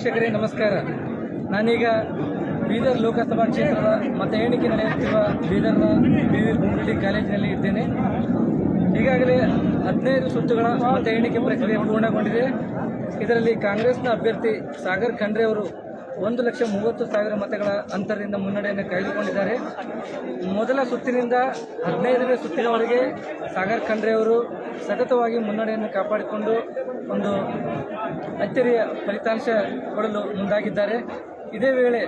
ವೀಕ್ಷಕರೇ, ನಮಸ್ಕಾರ. ನಾನೀಗ ಬೀದರ್ ಲೋಕಸಭಾ ಕ್ಷೇತ್ರದ ಮತ ಎಣಿಕೆ ನಡೆಯುತ್ತಿರುವ ಬೀದರ್ನ ಬಿ ವಿ ಕಾಲೇಜಿನಲ್ಲಿ ಇದ್ದೇನೆ. ಈಗಾಗಲೇ ಹದಿನೈದು ಸುತ್ತುಗಳ ಮತ ಎಣಿಕೆ ಪ್ರಕ್ರಿಯೆ ಪೂರ್ಣಗೊಂಡಿದೆ. ಇದರಲ್ಲಿ ಕಾಂಗ್ರೆಸ್ನ ಅಭ್ಯರ್ಥಿ ಸಾಗರ್ ಖಂಡ್ರೆ ಅವರು ಒಂದು ಲಕ್ಷ ಮೂವತ್ತು ಸಾವಿರ ಮತಗಳ ಅಂತರದಿಂದ ಮುನ್ನಡೆಯನ್ನು ಕಾಯ್ದುಕೊಂಡಿದ್ದಾರೆ ಮೊದಲ ಸುತ್ತಿನಿಂದ ಹದಿನೈದನೇ ಸುತ್ತಿನವರೆಗೆ ಸಾಗರ್ ಖಂಡ್ರೆ ಅವರು ಸತತವಾಗಿ ಮುನ್ನಡೆಯನ್ನು ಕಾಪಾಡಿಕೊಂಡು ಒಂದು ಅಚ್ಚರಿಯ ಫಲಿತಾಂಶ ಕೊಡಲು ಮುಂದಾಗಿದ್ದಾರೆ. ಇದೇ ವೇಳೆ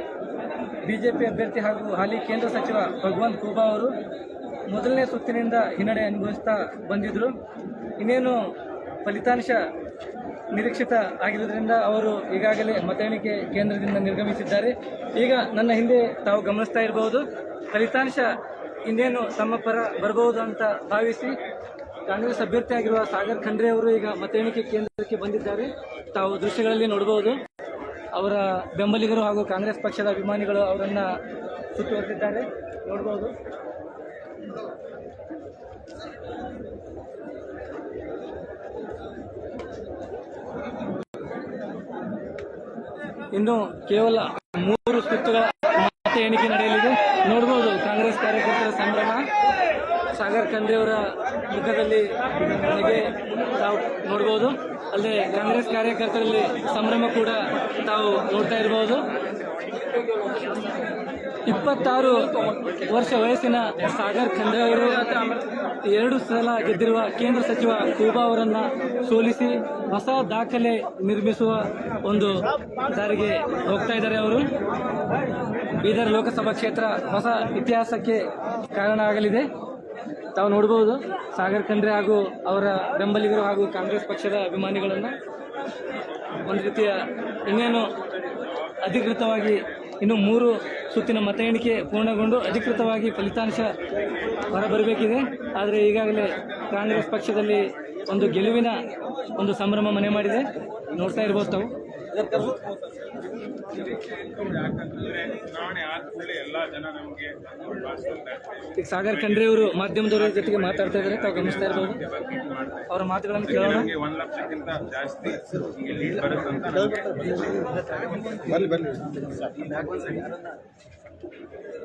ಬಿಜೆಪಿ ಅಭ್ಯರ್ಥಿ ಹಾಗೂ ಹಾಲಿ ಕೇಂದ್ರ ಸಚಿವ ಭಗವಂತ್ ಖೂಬಾ ಅವರು ಮೊದಲನೇ ಸುತ್ತಿನಿಂದ ಹಿನ್ನಡೆ ಅನುಭವಿಸ್ತಾ ಬಂದಿದ್ದರು ಇನ್ನೇನು ಫಲಿತಾಂಶ ನಿರೀಕ್ಷಿತ ಆಗಿರುವುದರಿಂದ ಅವರು ಈಗಾಗಲೇ ಮತ ಎಣಿಕೆ ಕೇಂದ್ರದಿಂದ ನಿರ್ಗಮಿಸಿದ್ದಾರೆ. ಈಗ ನನ್ನ ಹಿಂದೆ ತಾವು ಗಮನಿಸ್ತಾ ಇರಬಹುದು, ಫಲಿತಾಂಶ ಇನ್ನೇನು ತಮ್ಮ ಪರ ಬರಬಹುದು ಅಂತ ಭಾವಿಸಿ ಕಾಂಗ್ರೆಸ್ ಅಭ್ಯರ್ಥಿಯಾಗಿರುವ ಸಾಗರ್ ಖಂಡ್ರೆ ಅವರು ಈಗ ಮತ ಎಣಿಕೆ ಕೇಂದ್ರಕ್ಕೆ ಬಂದಿದ್ದಾರೆ. ತಾವು ದೃಶ್ಯಗಳಲ್ಲಿ ನೋಡಬಹುದು, ಅವರ ಬೆಂಬಲಿಗರು ಹಾಗೂ ಕಾಂಗ್ರೆಸ್ ಪಕ್ಷದ ಅಭಿಮಾನಿಗಳು ಅವರನ್ನು ಸುತ್ತುವರೆದಿದ್ದಾರೆ. ನೋಡಬಹುದು. ಇನ್ನು ಕೇವಲ ಮೂರು ಸುತ್ತುಗಳ ಮತ ಎಣಿಕೆ ನಡೆಯಲಿದೆ. ನೋಡಬಹುದು ಕಾಂಗ್ರೆಸ್ ಕಾರ್ಯಕರ್ತರ ಸಂಭ್ರಮ. ಸಾಗರ್ ಕಂದ್ರೆಯವರ ಮುಖದಲ್ಲಿ ನನಗೆ ತಾವು ನೋಡಬಹುದು ಅಲ್ಲದೆ ಕಾಂಗ್ರೆಸ್ ಕಾರ್ಯಕರ್ತರಲ್ಲಿ ಸಂಭ್ರಮ ಕೂಡ ತಾವು ನೋಡ್ತಾ ಇರಬಹುದು ಇಪ್ಪತ್ತಾರು ವರ್ಷ ವಯಸ್ಸಿನ ಸಾಗರ್ ಖಂದ್ರೆ ಅವರು ಎರಡು ಸಲ ಗೆದ್ದಿರುವ ಕೇಂದ್ರ ಸಚಿವ ಕೂಬಾ ಅವರನ್ನು ಸೋಲಿಸಿ ಹೊಸ ದಾಖಲೆ ನಿರ್ಮಿಸುವ ಒಂದು ದಾರಿಗೆ ಹೋಗ್ತಾ ಇದ್ದಾರೆ ಅವರು. ಬೀದರ್ ಲೋಕಸಭಾ ಕ್ಷೇತ್ರ ಹೊಸ ಇತಿಹಾಸಕ್ಕೆ ಕಾರಣ ಆಗಲಿದೆ. ತಾವು ನೋಡಬಹುದು ಸಾಗರ್ ಖಂದ್ರೆ ಹಾಗೂ ಅವರ ಬೆಂಬಲಿಗರು ಹಾಗೂ ಕಾಂಗ್ರೆಸ್ ಪಕ್ಷದ ಅಭಿಮಾನಿಗಳನ್ನು ಒಂದು ರೀತಿಯ ಇನ್ನೇನು ಅಧಿಕೃತವಾಗಿ ಇನ್ನು ಮೂರು ಸುತ್ತಿನ ಮತ ಎಣಿಕೆ ಪೂರ್ಣಗೊಂಡು ಅಧಿಕೃತವಾಗಿ ಫಲಿತಾಂಶ ಹೊರಬರಬೇಕಿದೆ. ಆದರೆ ಈಗಾಗಲೇ ಕಾಂಗ್ರೆಸ್ ಪಕ್ಷದಲ್ಲಿ ಒಂದು ಗೆಲುವಿನ ಒಂದು ಸಂಭ್ರಮ ಮನೆ ಮಾಡಿದೆ. ನೋಡ್ತಾ ಇರ್ಬೋದು ತಾವು. ಯಾಕಂತಂದ್ರೆ ಚುನಾವಣೆ ಆದ ಕೂಡಲೇ ಎಲ್ಲಾ ಜನ ನಮಗೆ ಈಗ ಸಾಗರ್ ಖಂಡ್ರೆ ಅವರು ಮಾಧ್ಯಮದವರ ಜೊತೆಗೆ ಮಾತಾಡ್ತಾ ಇದ್ದಾರೆ. ತಾವು ಗಮನಿಸ್ತಾ ಇರ್ಬೋದು. ಅವರ ಮಾತುಗಳನ್ನು ಕೇಳೋಣ. ಒಂದ್ ಲಕ್ಷಕ್ಕಿಂತ ಜಾಸ್ತಿ ಹಿಂಗೆ ಲೀಡ್ ಬರುತ್ತಂತ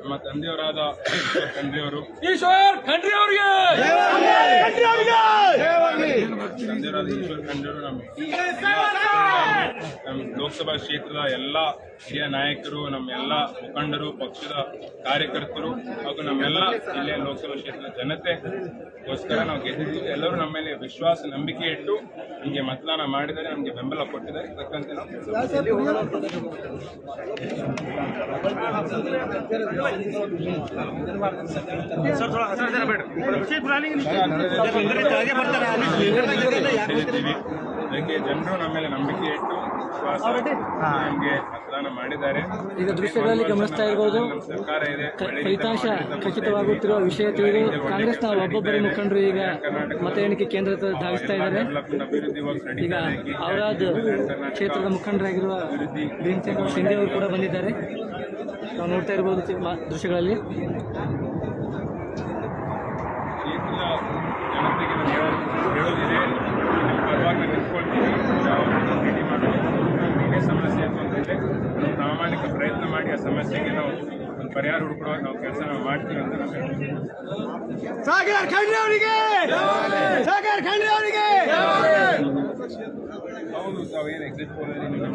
ನಮ್ಮ ತಂದೆಯವರಾದ ಈಶ್ವರ್ ಖಂಡ್ರೆಯವರು ಈಶ್ವರ್ ಖಂಡ್ರೆ ಅವರಿಗೆ! ನಮ್ಮ ನಮ್ಮ ಲೋಕಸಭಾ ಕ್ಷೇತ್ರದ ಎಲ್ಲ ಹಿರಿಯ ನಾಯಕರು ನಮ್ಮ ಎಲ್ಲ ಮುಖಂಡರು ಪಕ್ಷದ ಕಾರ್ಯಕರ್ತರು ಹಾಗೂ ನಮ್ಮೆಲ್ಲ ಜಿಲ್ಲೆಯ ಲೋಕಸಭಾ ಕ್ಷೇತ್ರದ ಜನತೆಗೋಸ್ಕರ ನಾವು ಗೆದ್ದಿದ್ದೀವಿ ಎಲ್ಲರೂ ನಮ್ಮ ಮೇಲೆ ವಿಶ್ವಾಸ ನಂಬಿಕೆ ಇಟ್ಟು ನಮಗೆ ಮತದಾನ ಮಾಡಿದರೆ ನಮಗೆ ಬೆಂಬಲ ಕೊಟ್ಟಿದ್ದಾರೆ ತಕ್ಕಂತೆ ನಾವು ಗೆದ್ದಿದ್ದೀವಿ ಅದಕ್ಕೆ ಜನರು ನಮ್ಮ ಮೇಲೆ ನಂಬಿಕೆ ಇಟ್ಟು ವಿಶ್ವಾಸ ನಮಗೆ ಮತದಾನ ಮಾಡಿದ್ದಾರೆ. ಈಗ ದೃಶ್ಯಗಳಲ್ಲಿ ಗಮನಿಸ್ತಾ ಇರ್ಬೋದು. ಸರ್ಕಾರ ಇದೆ ಫಲಿತಾಂಶ ಖಚಿತವಾಗುತ್ತಿರುವ ವಿಷಯ ತಿಳಿದು ಕಾಂಗ್ರೆಸ್ನ ಒಬ್ಬೊಬ್ಬರೇ ಮುಖಂಡರು ಈಗ ಮತ ಎಣಿಕೆ ಕೇಂದ್ರ ಹತ್ರ ಧಾವಿಸ್ತಾ ಇದ್ದಾರೆ. ಈಗ ಅವರಾದ ಕ್ಷೇತ್ರದ ಮುಖಂಡರಾಗಿರುವ ಭೀಮಸೇನ ಶಿಂದೆ ಅವರು ಕೂಡ ಬಂದಿದ್ದಾರೆ. ನಾವು ನೋಡ್ತಾ ಇರ್ಬೋದು ದೃಶ್ಯಗಳಲ್ಲಿ. ಜನತೆಗೆ ಹೇಳೋದು ಹೇಳೋದಿದೆ ನಿಮ್ಮ ಪರವಾಗಿ ನಾನು ನಿಂತ್ಕೊಳ್ತೀನಿ ಯಾವತ್ತೂ ಭೇಟಿ ಮಾಡಬೇಕು ಏನೇ ಸಮಸ್ಯೆ ಇತ್ತು ಅಂತಂದರೆ ನಾವು ಪ್ರಾಮಾಣಿಕ ಪ್ರಯತ್ನ ಮಾಡಿ ಆ ಸಮಸ್ಯೆಗೆ ನಾವು ಒಂದು ಪರಿಹಾರ ಹುಡುಕೊಡುವಾಗ ನಾವು ಕೆಲಸ ನಾವು ಮಾಡ್ತೀವಿ ಅಂತ ನಾವು ಹೇಳ್ತೀವಿ. ಸಾಗರ್ ಖಂಡ್ರೆ ಅವರಿಗೆ! ಸಾಗರ್ ಖಂಡ್ರೆ ಅವರಿಗೆ! ಹೌದು ತಾವೇನು ಎಕ್ಸಿಟ್ ಪೋಲಲ್ಲಿ ನೀವು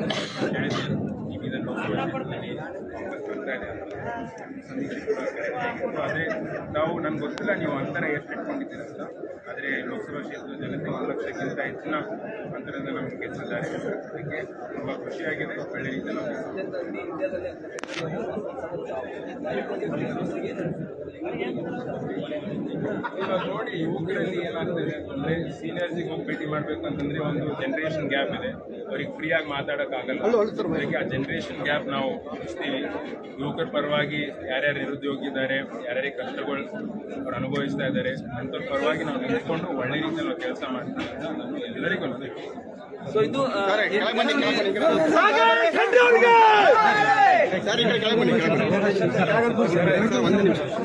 ಹೇಳಿದ್ದೀರಿ ಇದನ್ನು ಅದೇ ನಾವು ನನಗೆ ಗೊತ್ತಿಲ್ಲ ನೀವು ಅಂತರ ಎಷ್ಟು ಇಟ್ಕೊಂಡಿದ್ದೀರ ಅಂತ. ಆದರೆ ಲೋಕಸಭಾ ಕ್ಷೇತ್ರದ ಜನತೆ ಒಂದು ಲಕ್ಷಕ್ಕಿಂತ ಹೆಚ್ಚಿನ ಅಂತರದ ನಮಗೆ ಗೆದ್ದಿದ್ದಾರೆ ಅದಕ್ಕೆ ತುಂಬ ಖುಷಿಯಾಗಿದೆ. ಒಳ್ಳೆ ರೀತಿ ಇವಾಗ ನೋಡಿ ಯುವಕರಲ್ಲಿ ಏನಾಗ್ತದೆ ಅಂತಂದ್ರೆ ಸೀನಿಯರ್ಸಿಗೆ ಹೋಗಿ ಭೇಟಿ ಮಾಡ್ಬೇಕು ಅಂತಂದ್ರೆ ಒಂದು ಜನರೇಷನ್ ಗ್ಯಾಪ್ ಇದೆ. ಅವ್ರಿಗೆ ಫ್ರೀಯಾಗಿ ಮಾತಾಡೋಕ್ಕಾಗಲ್ಲ. ಅದಕ್ಕೆ ಆ ಜನರೇಷನ್ ಗ್ಯಾಪ್ ನಾವು ಮುಗಿಸ್ತೀವಿ. ಯುವಕರ ಪರವಾಗಿ ಯಾರ್ಯಾರು ನಿರುದ್ಯೋಗಿ ಇದ್ದಾರೆ ಯಾರ್ಯಾರಿಗೆ ಕಷ್ಟಗಳು ಅವ್ರು ಅನುಭವಿಸ್ತಾ ಇದ್ದಾರೆ ಅಂಥವ್ರ ಪರವಾಗಿ ನಾವು ನಿಂತ್ಕೊಂಡು ಒಳ್ಳೆ ರೀತಿಯಲ್ಲಿ ನಾವು ಕೆಲಸ ಮಾಡ್ತೀವಿ ಎಲ್ಲರಿಗೂ ಅನ್ನೋದು ಸೊ ಇದು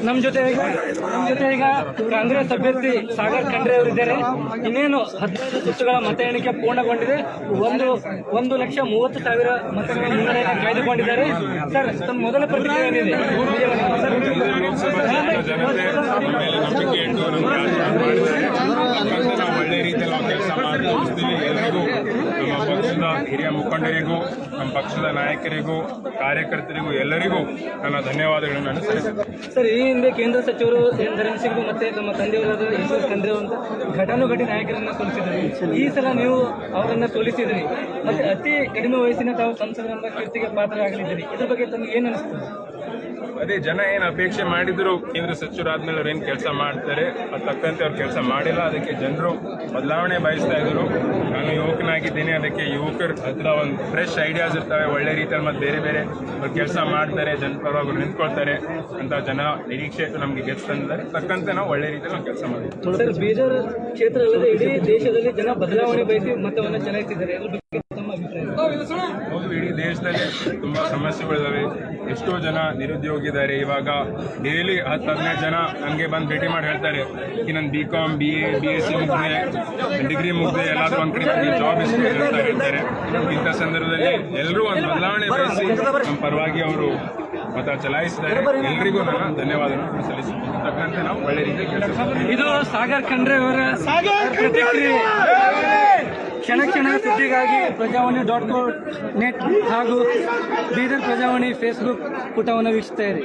ನಮ್ಮ ಜೊತೆ ಈಗ ನಮ್ಮ ಜೊತೆ ಈಗ ಕಾಂಗ್ರೆಸ್ ಅಭ್ಯರ್ಥಿ ಸಾಗರ್ ಖಂಡ್ರೆ ಅವರಿದ್ದಾರೆ. ಇನ್ನೇನು ಹದಿನೈದು ಸುತ್ತುಗಳ ಮತ ಎಣಿಕೆ ಪೂರ್ಣಗೊಂಡಿದೆ. ಒಂದು ಒಂದು ಲಕ್ಷ ಮೂವತ್ತು ಸಾವಿರ ಮತಗಳ ಮುನ್ನಡೆಯನ್ನು ಕಾಯ್ದುಕೊಂಡಿದ್ದಾರೆ. ಸರ್ ತಮ್ಮ ಮೊದಲ ಪ್ರತಿಕ್ರಿಯೆ ಏನಿದೆ? ಒಳ್ಳೆ ರೀತಿಯಲ್ಲಿ ಕೆಲಸ ಮಾಡಿ ಎಲ್ಲರಿಗೂ ನಮ್ಮ ಪಕ್ಷದ ಹಿರಿಯ ಮುಖಂಡರಿಗೂ ನಮ್ಮ ಪಕ್ಷದ ನಾಯಕರಿಗೂ, ಕಾರ್ಯಕರ್ತರಿಗೂ, ಎಲ್ಲರಿಗೂ ನನ್ನ ಧನ್ಯವಾದಗಳನ್ನು ನಾನು ಸಲ್ಲಿಸುತ್ತೇನೆ ಸರ್, ಈ ಹಿಂದೆ ಕೇಂದ್ರ ಸಚಿವರು ಎನ್ ಸಿಂಗ್ ಮತ್ತೆ ನಮ್ಮ ತಂದೆಯವರಾದ ಯಶವಂತ್ ಖಂಡ್ರೆ ಅಂತ ಘಟಾನುಘಟಿ ನಾಯಕರನ್ನ ಸೋಲಿಸಿದ್ದಾರೆ ಈ ಸಲ ನೀವು ಅವರನ್ನ ಸೋಲಿಸಿದ್ರಿ. ಮತ್ತೆ ಅತಿ ಕಡಿಮೆ ವಯಸ್ಸಿನ ತಾವು ಸಂಸದರ ಕೀರ್ತಿಗೆ ಪಾತ್ರರಾಗಲಿದ್ದೀರಿ. ಇದ್ರ ಬಗ್ಗೆ ತಮಗೆ ಏನು ಅನಿಸ್ತದೆ ಅದೇ ಜನ ಏನು ಅಪೇಕ್ಷೆ ಮಾಡಿದ್ರು ಕೇಂದ್ರ ಸಚಿವರಾದ್ಮೇಲೆ ಅವ್ರು ಏನು ಕೆಲಸ ಮಾಡ್ತಾರೆ ಅದು ತಕ್ಕಂತೆ ಅವ್ರು ಕೆಲಸ ಮಾಡಿಲ್ಲ. ಅದಕ್ಕೆ ಜನರು ಬದಲಾವಣೆ ಬಯಸ್ತಾ ಇದ್ರು. ನಾನು ಯುವಕನಾಗಿದ್ದೀನಿ ಅದಕ್ಕೆ ಯುವಕರ ಹತ್ರ ಒಂದು ಫ್ರೆಶ್ ಐಡಿಯಾಸ್ ಇರ್ತವೆ. ಒಳ್ಳೆ ರೀತಿಯಲ್ಲಿ ಮತ್ತು ಬೇರೆ ಬೇರೆ ಅವ್ರು ಕೆಲಸ ಮಾಡ್ತಾರೆ ಜನ ಪರವಾಗಿ ನಿಂತ್ಕೊಳ್ತಾರೆ ಅಂತ ಜನ ನಿರೀಕ್ಷೆ ನಮಗೆ ಗೆಲ್ಸ್ತಂದ್ರೆ ತಕ್ಕಂತೆ ನಾವು ಒಳ್ಳೆ ರೀತಿಯಲ್ಲಿ ನಾವು ಕೆಲಸ ಮಾಡಿದ್ವಿ ಬೀದರ್ ಕ್ಷೇತ್ರ ಅಲ್ಲದೆ ಇಡೀ ದೇಶದಲ್ಲಿ ಜನ ಬದಲಾವಣೆ ಬಯಸಿ ಮತವನ್ನು ಚಲಾಯಿಸಿದ್ದಾರೆ ಹೌದು ಇಡೀ ದೇಶದಲ್ಲಿ ತುಂಬಾ ಸಮಸ್ಯೆಗಳಿದಾವೆ. ಎಷ್ಟೋ ಜನ ನಿರುದ್ಯೋಗಿದ್ದಾರೆ ಇವಾಗ ಡೈಲಿ ಹತ್ತು ಹದಿನೈದು ಜನ ನನಗೆ ಬಂದು ಭೇಟಿ ಮಾಡಿ ಹೇಳ್ತಾರೆ. ಈ ನನ್ನ B com B A B S C ಮುಗಿದೆ degree ಮುಗಿದೆ ಎಲ್ಲಾದರೂ ಒಂದು ಕಡೆ ನನಗೆ ಜಾಬ್ ಎಷ್ಟು ಹೇಳ್ತಾ ಹೇಳ್ತಾರೆ. ಇಂಥ ಸಂದರ್ಭದಲ್ಲಿ ಎಲ್ಲರೂ ಒಂದು ಬದಲಾವಣೆ ಬಯಸಿ ನಮ್ಮ ಪರವಾಗಿ ಅವರು ಮತ ಚಲಾಯಿಸಿದ್ದಾರೆ. ಎಲ್ರಿಗೂ ನಾನು ಧನ್ಯವಾದಗಳನ್ನು ಸಲ್ಲಿಸುತ್ತೇನೆ. ತಕ್ಕಂತೆ ನಾವು ಒಳ್ಳೆ ರೀತಿಯಲ್ಲಿ ಕೆಲಸ ಇದು ಸಾಗರ್ ಖಂಡ್ರೆ ಅವರ ಪ್ರತಿಕ್ರಿಯೆ. ಕ್ಷಣ ಕ್ಷಣ ಸುದ್ದಿಗಾಗಿ ಪ್ರಜಾವಾಣಿ ಡಾಟ್ ಕಾಟ್ ನೆಟ್ ಹಾಗೂ ಬೀದರ್ ಪ್ರಜಾವಾಣಿ ಫೇಸ್ಬುಕ್ ಪುಟವನ್ನು ವೀಕ್ಷಿಸ್ತಾ ಇರಿ.